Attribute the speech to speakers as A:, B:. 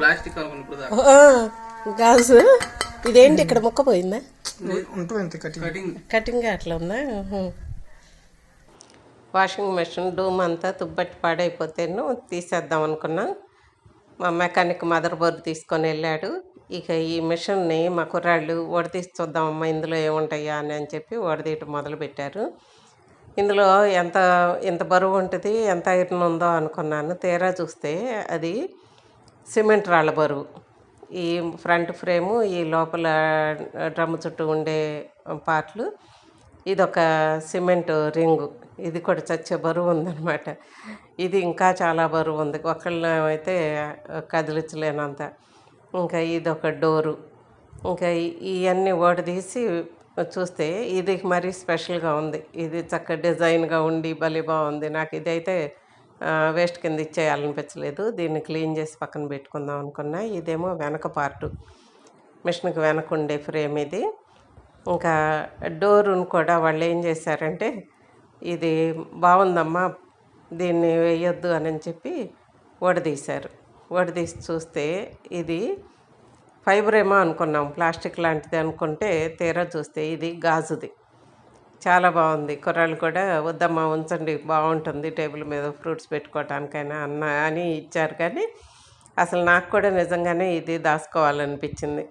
A: Plastic
B: గాజు. ఇదేంటి ఇక్కడ ముక్క పోయిందా?
C: కటింగ్
B: అట్లా ఉందా. వాషింగ్ మెషిన్ డూమ్ అంతా తుబ్బట్టి పాడైపోతేను తీసేద్దాం అనుకున్నా. మా మెకానిక్ మదర్ బోర్డు తీసుకొని వెళ్ళాడు. ఇక ఈ మిషన్ని మా కుర్రాళ్ళు వడదీసి చూద్దామమ్మా ఇందులో ఏముంటాయా అని అని చెప్పి వడదీయటం మొదలు పెట్టారు ఇందులో ఎంత ఎంత బరువు ఉంటుంది ఎంత ఐరన్ ఉందో అనుకున్నాను. తీరా చూస్తే అది సిమెంట్ రాళ్ళ బరువు. ఈ ఫ్రంట్ ఫ్రేము ఈ లోపల డ్రమ్ము చుట్టూ ఉండే పార్ట్లు. ఇదొక సిమెంట్ రింగు. ఇది కూడా చచ్చే బరువు ఉందన్నమాట. ఇది ఇంకా చాలా బరువు ఉంది. ఒకళ్ళు అయితే కదిలించలేనంత. ఇంకా ఇది ఒక డోరు. ఇంకా ఇవన్నీ ఇవన్నీ ఓడదీసి చూస్తే ఇది మరీ స్పెషల్గా ఉంది. ఇది చక్క డిజైన్గా ఉండి భలే బాగుంది. నాకు ఇదైతే వేస్ట్ కింద ఇచ్చేయాలనిపించలేదు. దీన్ని క్లీన్ చేసి పక్కన పెట్టుకుందాం అనుకున్నా. ఇదేమో వెనక పార్టు. మిషన్కి వెనక ఉండే ఫ్రేమ్ ఇది. ఇంకా డోరును కూడా వాళ్ళు ఏం చేశారంటే ఇది బాగుందమ్మా దీన్ని వేయొద్దు అని చెప్పి వడదీశారు వడదీసి చూస్తే ఇది ఫైబర్ ఏమో అనుకున్నాం. ప్లాస్టిక్ లాంటిది అనుకుంటే తీరా చూస్తే ఇది గాజుది. చాలా బాగుంది. కుర్రాళ్ళు కూడా వద్దమ్మా ఉంచండి బాగుంటుంది టేబుల్ మీద ఫ్రూట్స్ పెట్టుకోవటానికైనా అన్న అని ఇచ్చారు కానీ అసలు నాకు కూడా నిజంగానే ఇది దాచుకోవాలనిపించింది.